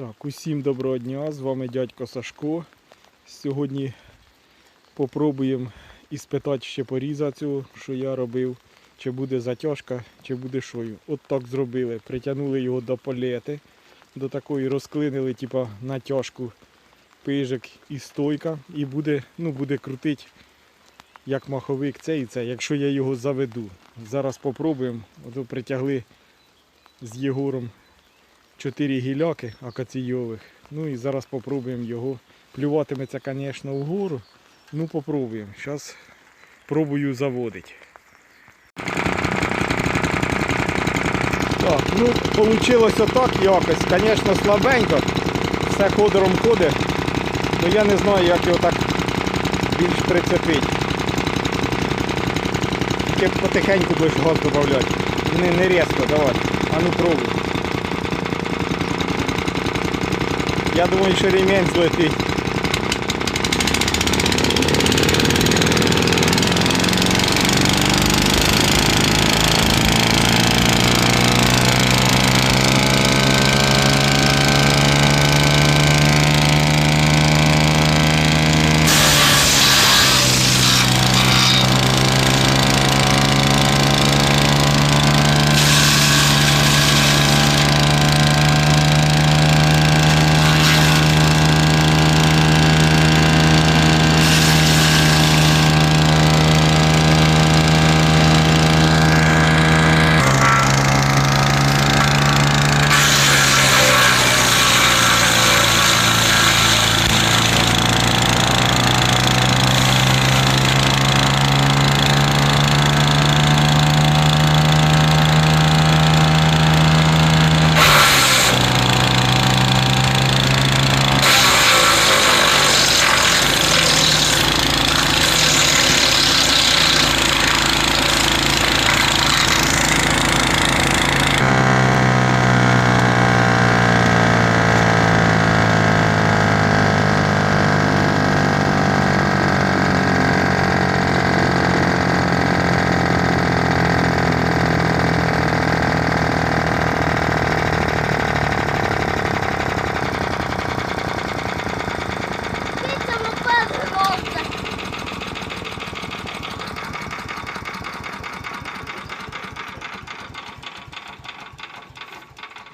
Так, усім доброго дня, з вами дядько Сашко. Сьогодні попробуємо іспитати ще поріза цього, що я робив. Чи буде затяжка, чи буде шою. От так зробили. Притягнули його до палети, до такої розклинили, типа натяжку пижик і стойка. І буде, ну, буде крутити як маховик це і якщо я його заведу. Зараз попробуємо. Ото притягли з Єгором 4 гіляки акаційових. Ну і зараз попробуємо його. Плюватиметься, звісно, вгору. Ну попробуємо. Зараз пробую заводити. Так, ну вийшло так якось. Звісно, слабенько. Все ходором ходить. Ну я не знаю, як його так більш прицепити. Тільки потихеньку будеш газ додавати. Не, не різко, давай. А ну пробуй. Я думаю, що ремень злетить.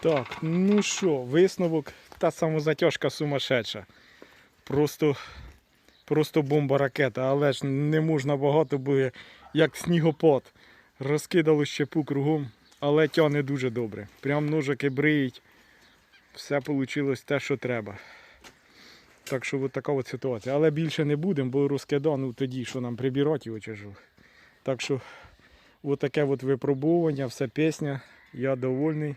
Так, ну що, висновок, та самозатяжка сумасшедша. Просто, просто бомба ракета, але ж не можна багато, бо як снігопад. Розкидало щепу кругом, але тягне дуже добре. Прям ножики бриють. Все вийшло те, що треба. Так що от така от ситуація. Але більше не будемо, бо розкида, ну тоді що нам прибирати його що. Так що от таке от випробування, все пісня. Я довольний.